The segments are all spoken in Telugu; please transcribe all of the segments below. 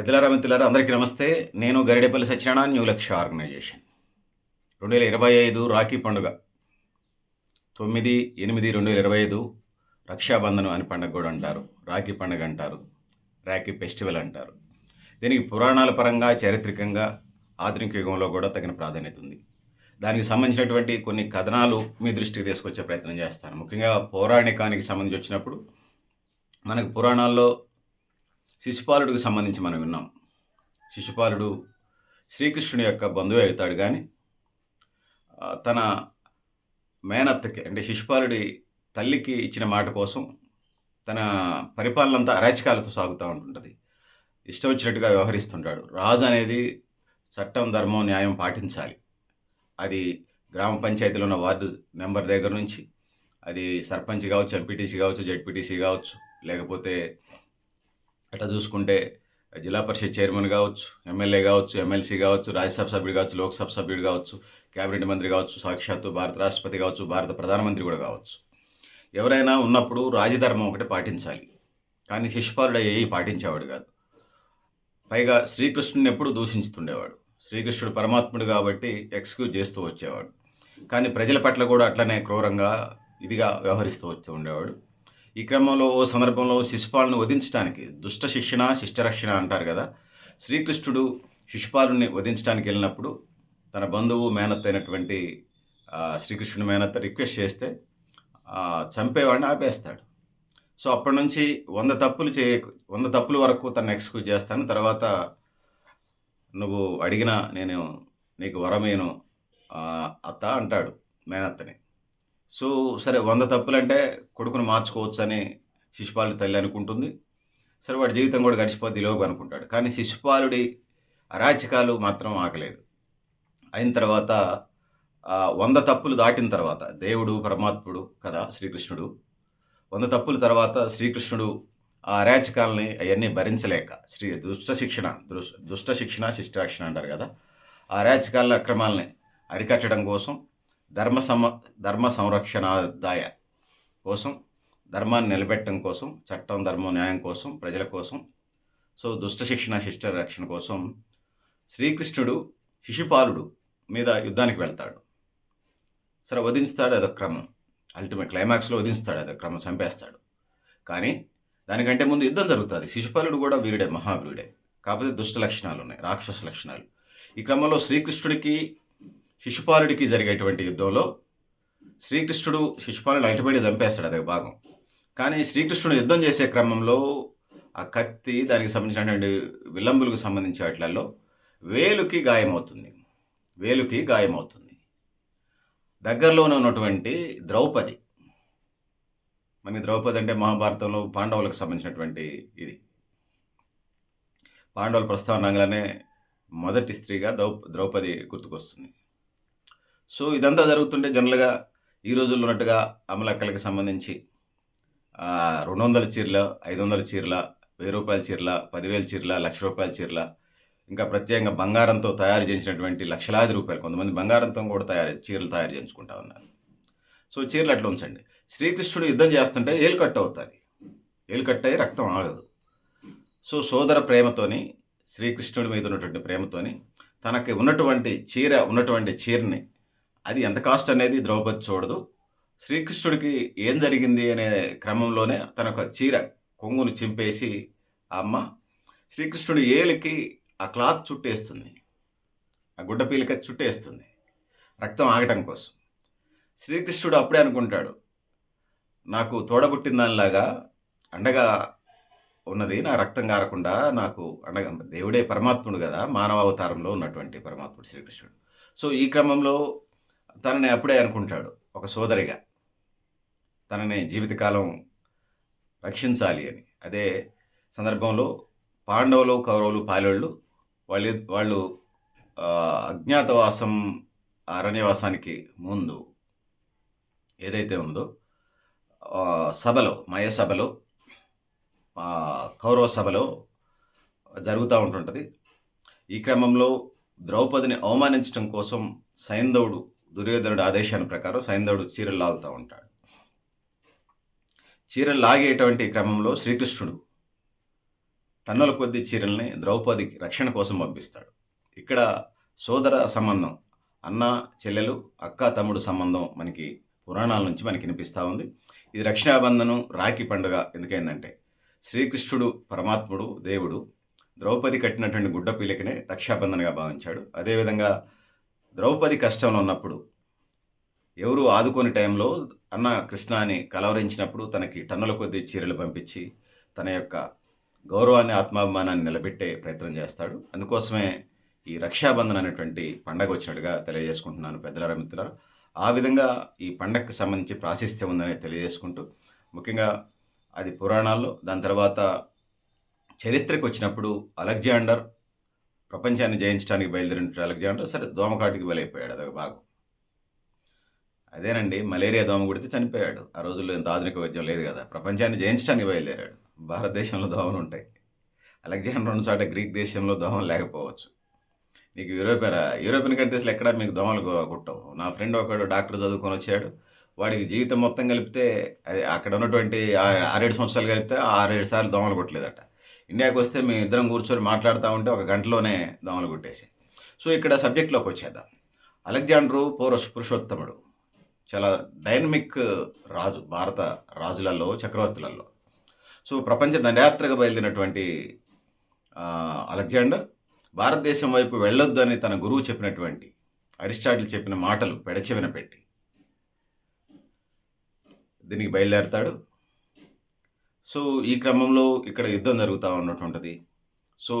పెద్దలారా మిత్రులారా అందరికీ నమస్తే. నేను గరిడేపల్లి సత్యనారాయణ న్యూ లక్ష్య ఆర్గనైజేషన్. రెండు వేల ఇరవై ఐదు రాఖీ పండుగ. తొమ్మిది ఎనిమిది రెండు వేల ఇరవై ఐదు రక్షాబంధనం అని పండుగ కూడా అంటారు. రాఖీ పండుగ అంటారు. రాఖీ ఫెస్టివల్ అంటారు. దీనికి పురాణాల పరంగా చారిత్రకంగా ఆధునిక యుగంలో కూడా తగిన ప్రాధాన్యత ఉంది. దానికి సంబంధించినటువంటి కొన్ని కథనాలు మీ దృష్టికి తీసుకొచ్చే ప్రయత్నం చేస్తాను. ముఖ్యంగా పౌరాణికానికి సంబంధించి వచ్చినప్పుడు మనకు పురాణాల్లో శిశుపాలుడికి సంబంధించి మనం విన్నాం. శిశుపాలుడు శ్రీకృష్ణుని యొక్క బంధువు అవుతాడు కానీ తన మేనత్తకి అంటే శిశుపాలుడి తల్లికి ఇచ్చిన మాట కోసం తన పరిపాలన అంతా అరాచకాలతో సాగుతూ ఉంటుంటుంది. ఇష్టం వచ్చినట్టుగా వ్యవహరిస్తుంటాడు. రాజు అనేది చట్టం ధర్మం న్యాయం పాటించాలి. అది గ్రామ పంచాయతీలో ఉన్న వార్డు నెంబర్ దగ్గర నుంచి అది సర్పంచ్ కావచ్చు ఎంపీటీసీ కావచ్చు జెడ్పీటీసీ కావచ్చు లేకపోతే అట్లా చూసుకుంటే జిల్లా పరిషత్ చైర్మన్ కావచ్చు ఎమ్మెల్యే కావచ్చు ఎమ్మెల్సీ కావచ్చు రాజ్యసభ సభ్యుడు కావచ్చు లోక్సభ సభ్యుడు కావచ్చు కేబినెట్ మంత్రి కావచ్చు సాక్షాత్తు భారత రాష్ట్రపతి కావచ్చు భారత ప్రధానమంత్రి కూడా కావచ్చు. ఎవరైనా ఉన్నప్పుడు రాజధర్మం ఒకటి పాటించాలి. కానీ శిశుపాలుడు అయ్యి పాటించేవాడు కాదు. పైగా శ్రీకృష్ణుని ఎప్పుడు దూషించుతుండేవాడు. శ్రీకృష్ణుడు పరమాత్ముడు కాబట్టి ఎక్స్క్యూజ్ చేస్తూ వచ్చేవాడు. కానీ ప్రజల పట్ల కూడా అట్లనే క్రూరంగా ఇదిగా వ్యవహరిస్తూ వస్తూ ఉండేవాడు. ఈ క్రమంలో ఓ సందర్భంలో శిశుపాలను వధించడానికి దుష్ట శిక్షణ శిష్టరక్షణ అంటారు కదా. శ్రీకృష్ణుడు శిశుపాలుని వధించడానికి వెళ్ళినప్పుడు తన బంధువు మేనత్ అయినటువంటి శ్రీకృష్ణుడు శ్రీకృష్ణుని మేనత్త రిక్వెస్ట్ చేస్తే చంపేవాడిని ఆపేస్తాడు. సో అప్పటి నుంచి వంద తప్పులు చేయ వంద తప్పుల వరకు తను ఎక్స్క్యూజ్ చేస్తాను. తర్వాత నువ్వు అడిగినా నేను నీకు వరమేను అత్త అంటాడు మేనత్తని. సో సరే వంద తప్పులంటే కొడుకును మార్చుకోవచ్చు అని శిశుపాలుడి తల్లి అనుకుంటుంది. సరే వాడి జీవితం కూడా గడిచిపోద్ది లోపు అనుకుంటాడు. కానీ శిశుపాలుడి అరాచకాలు మాత్రం ఆగలేదు. అయిన తర్వాత వంద తప్పులు దాటిన తర్వాత దేవుడు పరమాత్ముడు కదా శ్రీకృష్ణుడు. వంద తప్పుల తర్వాత శ్రీకృష్ణుడు ఆ అరాచకాలని అవన్నీ భరించలేక శ్రీ దుష్ట శిక్షణ దుష్- దుష్ట శిక్షణ శిష్టాక్షణ అంటారు కదా ఆ అరాచకాల అక్రమాలని అరికట్టడం కోసం ధర్మ సమ ధర్మ సంరక్షణాదాయ కోసం ధర్మాన్ని నిలబెట్టడం కోసం చట్టం ధర్మం న్యాయం కోసం ప్రజల కోసం సో దుష్ట శిక్షణ శిష్ట రక్షణ కోసం శ్రీకృష్ణుడు శిశుపాలుడు మీద యుద్ధానికి వెళ్తాడు. సరే వధించుతాడు అదొక క్రమం. అల్టిమేట్ క్లైమాక్స్లో వధించుతాడు అదొక క్రమం చంపేస్తాడు. కానీ దానికంటే ముందు యుద్ధం జరుగుతుంది. శిశుపాలుడు కూడా వీరుడే మహావీరుడే. కాకపోతే దుష్ట లక్షణాలు ఉన్నాయి రాక్షస లక్షణాలు. ఈ క్రమంలో శ్రీకృష్ణుడికి శిశుపాలుడికి జరిగేటువంటి యుద్ధంలో శ్రీకృష్ణుడు శిశుపాలుడు అల్టిమేట్గా చంపేస్తాడు అదే భాగం. కానీ శ్రీకృష్ణుడు యుద్ధం చేసే క్రమంలో ఆ కత్తి దానికి సంబంధించినటువంటి విలంబులకు సంబంధించి వాటిలలో వేలుకి గాయమవుతుంది. వేలుకి గాయమవుతుంది. దగ్గరలోనే ఉన్నటువంటి ద్రౌపది. మనకి ద్రౌపది అంటే మహాభారతంలో పాండవులకు సంబంధించినటువంటి ఇది. పాండవుల ప్రస్తావన మొదటి స్త్రీగా ద్రౌ ద్రౌపది గుర్తుకొస్తుంది. సో ఇదంతా జరుగుతుంటే జనరల్గా ఈ రోజుల్లో ఉన్నట్టుగా అమలక్కలకి సంబంధించి రెండు వందల చీరల ఐదు వందల చీరల వెయ్యి రూపాయల చీరల పదివేల చీరల లక్ష రూపాయల చీరల ఇంకా ప్రత్యేకంగా బంగారంతో తయారు చేసినటువంటి లక్షలాది రూపాయలు కొంతమంది బంగారంతో కూడా తయారు చీరలు తయారు చేయించుకుంటా ఉన్నారు. సో చీరలు అట్లా ఉంచండి. శ్రీకృష్ణుడు యుద్ధం చేస్తుంటే ఏలు కట్ అవుతుంది. ఏలు కట్ అయ్యి రక్తం ఆగదు. సో సోదర ప్రేమతోని శ్రీకృష్ణుడి మీద ఉన్నటువంటి ప్రేమతోని తనకి ఉన్నటువంటి చీర ఉన్నటువంటి చీరని అది ఎంత కాస్ట్ అనేది ద్రౌపది చూడదు. శ్రీకృష్ణుడికి ఏం జరిగింది అనే క్రమంలోనే తన ఒక చీర కొంగును చింపేసి ఆ అమ్మ శ్రీకృష్ణుడి ఏలికి ఆ క్లాత్ చుట్టేస్తుంది. ఆ గుడ్డ పీలిక చుట్టేస్తుంది. రక్తం ఆగటం కోసం. శ్రీకృష్ణుడు అప్పుడే అనుకుంటాడు నాకు తోడబుట్టిన దానిలాగా అండగా ఉన్నది నా రక్తం కారకుండా నాకు అండగా దేవుడే పరమాత్ముడు కదా మానవ అవతారంలో ఉన్నటువంటి పరమాత్ముడు శ్రీకృష్ణుడు. సో ఈ క్రమంలో తనని అప్పుడే అనుకుంటాడు ఒక సోదరిగా. తనని జీవితకాలం రక్షించాలి అని. అదే సందర్భంలో పాండవులు కౌరవులు పాలోళ్ళు వాళ్ళు వాళ్ళు ఆ, అజ్ఞాతవాసం అరణ్యవాసానికి ముందు ఏదైతే ఉందో సభలో మయ సభలో కౌరవ సభలో జరుగుతూ ఉంటుంటుంది. ఈ క్రమంలో ద్రౌపదిని అవమానించడం కోసం సైంధవుడు దుర్యోధనుడు ఆదేశాన్ని ప్రకారం సైంధవుడు చీరలు లాగుతూ ఉంటాడు. చీరలు లాగేటువంటి క్రమంలో శ్రీకృష్ణుడు టన్నుల కొద్ది చీరల్ని ద్రౌపదికి రక్షణ కోసం పంపిస్తాడు. ఇక్కడ సోదర సంబంధం అన్న చెల్లెలు అక్క తమ్ముడు సంబంధం మనకి పురాణాల నుంచి మనకి వినిపిస్తూ ఉంది. ఇది రక్షాబంధనం రాఖీ పండుగ ఎందుకైందంటే శ్రీకృష్ణుడు పరమాత్ముడు దేవుడు ద్రౌపది కట్టినటువంటి గుడ్డ పీలికనే రక్షాబంధనగా భావించాడు. అదేవిధంగా ద్రౌపది కష్టంలో ఉన్నప్పుడు ఎవరు ఆదుకోని టైంలో అన్న కృష్ణ అని కలవరించినప్పుడు తనకి టన్నుల కొద్ది చీరలు పంపించి తన యొక్క గౌరవాన్ని ఆత్మాభిమానాన్ని నిలబెట్టే ప్రయత్నం చేస్తాడు. అందుకోసమే ఈ రక్షాబంధన్ అనేటువంటి పండగ వచ్చినట్టుగా తెలియజేసుకుంటున్నాను పెద్దలారా మిత్రులారా. ఆ విధంగా ఈ పండగకి సంబంధించి ప్రాశస్త్యం ఉందని తెలియజేసుకుంటూ ముఖ్యంగా అది పురాణాల్లో దాని తర్వాత చరిత్రకు వచ్చినప్పుడు అలెగ్జాండర్ ప్రపంచాన్ని జయించడానికి బయలుదేరిన అలెగ్జాండర్ సరే దోమకాటికి బలైపోయాడు అదొక భాగం. అదేనండి మలేరియా దోమ కొడితే చనిపోయాడు. ఆ రోజుల్లో ఇంత ఆధునిక వైద్యం లేదు కదా. ప్రపంచాన్ని జయించడానికి బయలుదేరాడు. భారతదేశంలో దోమలు ఉంటాయి. అలెగ్జాండర్ ఉన్న చోట గ్రీక్ దేశంలో దోమలు లేకపోవచ్చు. నీకు యూరోపియన్ యూరోపియన్ కంట్రీస్లో ఎక్కడా మీకు దోమలు కుట్టవు. నా ఫ్రెండ్ ఒకడు డాక్టర్ చదువుకొని వచ్చాడు. వాడికి జీవితం మొత్తం కలిపితే అది అక్కడ ఉన్నటువంటి ఆరేడు సంవత్సరాలు కలిపితే ఆరేడు సార్లు దోమలు కొట్టలేదట. ఇండియాకి వస్తే మేము ఇద్దరం కూర్చొని మాట్లాడుతూ ఉంటే ఒక గంటలోనే దోమలు కొట్టేసి. సో ఇక్కడ సబ్జెక్ట్లోకి వచ్చేద్దాం. అలెగ్జాండరు పౌరుష పురుషోత్తముడు. చాలా డైనమిక్ రాజు భారత రాజులలో చక్రవర్తులలో. సో ప్రపంచ దండయాత్రగా బయలుదేరినటువంటి అలెగ్జాండర్ భారతదేశం వైపు వెళ్ళొద్దు అని తన గురువు చెప్పినటువంటి అరిస్టాటిల్ చెప్పిన మాటలు పెడచెవిన పెట్టి దీనికి బయలుదేరతాడు. సో ఈ క్రమంలో ఇక్కడ యుద్ధం జరుగుతూ ఉన్నటువంటిది. సో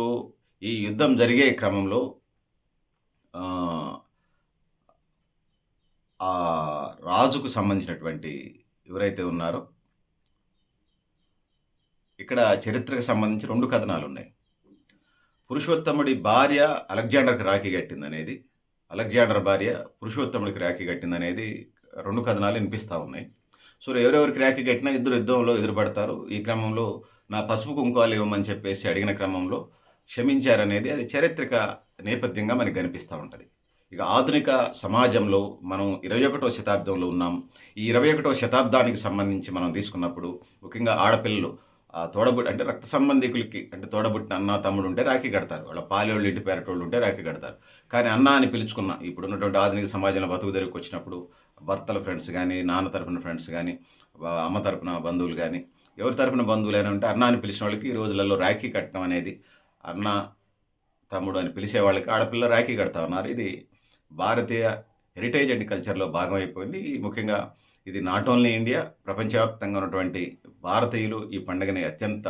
ఈ యుద్ధం జరిగే క్రమంలో ఆ, రాజుకు సంబంధించినటువంటి ఎవరైతే ఉన్నారో ఇక్కడ చరిత్రకు సంబంధించి రెండు కథనాలు ఉన్నాయి పురుషోత్తముడి భార్య అలెగ్జాండర్కి రాఖీ కట్టింది అనేది అలెగ్జాండర్ భార్య పురుషోత్తముడికి రాఖీ కట్టింది అనేది రెండు కథనాలు వినిపిస్తూ ఉన్నాయి. సో ఎవరెవరికి రాఖీ కట్టినా ఇద్దరు యుద్ధంలో ఎదురుపడతారు. ఈ క్రమంలో నా పసుపు కుంకాలు ఇవ్వమని చెప్పేసి అడిగిన క్రమంలో క్షమించారనేది అది చారిత్రక నేపథ్యంగా మనకి కనిపిస్తూ ఉంటుంది. ఇక ఆధునిక సమాజంలో మనం ఇరవై ఒకటో శతాబ్దంలో ఉన్నాం. ఈ ఇరవై ఒకటో శతాబ్దానికి సంబంధించి మనం తీసుకున్నప్పుడు ముఖ్యంగా ఆడపిల్లలు తోడబుట్ అంటే రక్త సంబంధికులకి అంటే తోడబుట్టిన అన్న తమ్ముడు ఉంటే రాఖీ కడతారు. వాళ్ళ పాలేళ్ళు ఇంటి పేరటోళ్ళు ఉంటే రాఖీ కడతారు. కానీ అన్న అని పిలుచుకున్న. ఇప్పుడు ఉన్నటువంటి ఆధునిక సమాజంలో బతుకు దగ్గరికి వచ్చినప్పుడు భర్తల ఫ్రెండ్స్ కానీ నాన్న తరపున ఫ్రెండ్స్ కానీ అమ్మ తరపున బంధువులు కానీ ఎవరి తరపున బంధువులైనా ఉంటే అన్న అని పిలిచిన వాళ్ళకి ఈ రోజులలో రాఖీ కట్టడం అనేది అన్న తమ్ముడు అని పిలిచే వాళ్ళకి ఆడపిల్ల రాఖీ కడతా ఉన్నారు. ఇది భారతీయ హెరిటేజ్ అండ్ కల్చర్లో భాగం అయిపోయింది. ఈ ముఖ్యంగా ఇది నాట్ ఓన్లీ ఇండియా ప్రపంచవ్యాప్తంగా ఉన్నటువంటి భారతీయులు ఈ పండుగని అత్యంత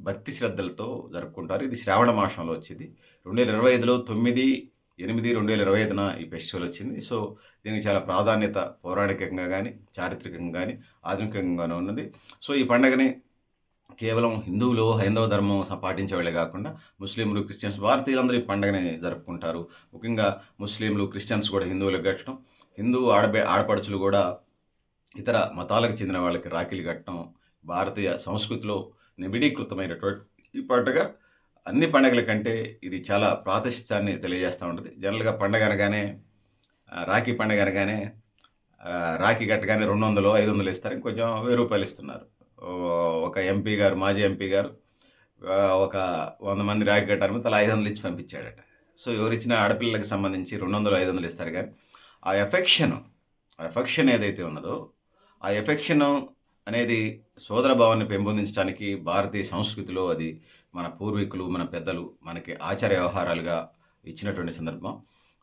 భక్తి శ్రద్ధలతో జరుపుకుంటారు. ఇది శ్రావణ మాసంలో వచ్చింది. రెండు వేల ఇరవై ఐదులో తొమ్మిది ఎనిమిది రెండు వేల ఇరవై ఐదున ఈ ఫెస్టివల్ వచ్చింది. సో దీనికి చాలా ప్రాధాన్యత పౌరాణికంగా కానీ చారిత్రకంగా కానీ ఆధునికంగానే ఉన్నది. సో ఈ పండుగని కేవలం హిందువులు హైందవ ధర్మం పాటించే వాళ్ళే కాకుండా ముస్లింలు క్రిస్టియన్స్ భారతీయులందరూ ఈ పండుగని జరుపుకుంటారు. ముఖ్యంగా ముస్లింలు క్రిస్టియన్స్ కూడా హిందువులకు కట్టడం. హిందూ ఆడబే ఆడపడుచులు కూడా ఇతర మతాలకు చెందిన వాళ్ళకి రాఖీలు కట్టడం. భారతీయ సంస్కృతిలో నిబిడీకృతమైనటువంటి పాటుగా పండుగ. అన్ని పండుగల కంటే ఇది చాలా ప్రాతిష్ఠ్యాన్ని తెలియజేస్తూ ఉంటుంది. జనరల్గా పండగ అనగానే రాఖీ పండగ అనగానే రాఖీ కట్టగానే రెండు వందలు ఐదు వందలు ఇస్తారు. ఇంకొంచెం వెయ్యి రూపాయలు ఇస్తున్నారు. ఒక ఎంపీ గారు మాజీ ఎంపీ గారు ఒక వంద మంది రాఖీ కట్టారు తల ఐదు వందలు ఇచ్చి పంపించాడట. సో ఎవరిచ్చిన ఆడపిల్లలకు సంబంధించి రెండు వందలు ఐదు వందలు ఇస్తారు కానీ ఆ ఎఫెక్షన్ ఆ ఎఫెక్షన్ ఏదైతే ఉన్నదో ఆ ఎఫెక్షన్ అనేది సోదర భావాన్ని పెంపొందించడానికి భారతీయ సంస్కృతిలో అది మన పూర్వీకులు మన పెద్దలు మనకి ఆచార వ్యవహారాలుగా ఇచ్చినటువంటి సందర్భం.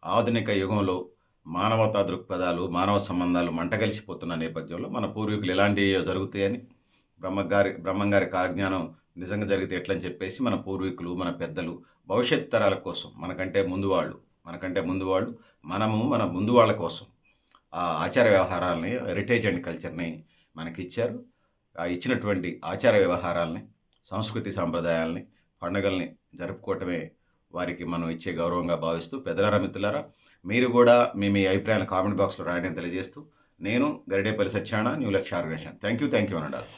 ఆధునిక యుగంలో మానవతా దృక్పథాలు మానవ సంబంధాలు మంటగలిసిపోతున్న నేపథ్యంలో మన పూర్వీకులు ఎలాంటివి జరుగుతాయని బ్రహ్మగారి బ్రహ్మంగారి కాలజ్ఞానం నిజంగా జరిగితే ఎట్లని చెప్పేసి మన పూర్వీకులు మన పెద్దలు భవిష్యత్ తరాల కోసం మనకంటే ముందు వాళ్ళు మనకంటే ముందు వాళ్ళు మనము మన ముందు వాళ్ళ కోసం ఆ ఆచార వ్యవహారాలని హెరిటేజ్ అండ్ కల్చర్ని మనకి ఇచ్చారు ఆ ఇచ్చినటువంటి ఆచార వ్యవహారాలని సంస్కృతి సాంప్రదాయాలని పండుగల్ని జరుపుకోవటమే వారికి మనం ఇచ్చే గౌరవంగా భావిస్తూ పెద్దలారా మిత్రులారా మీరు కూడా మీ మీ అభిప్రాయాలను కామెంట్ బాక్స్లో రాయడం తెలియజేస్తూ నేను Garidepalli Satyana new Lakshya organisation. Thank you thank you అనండాలి.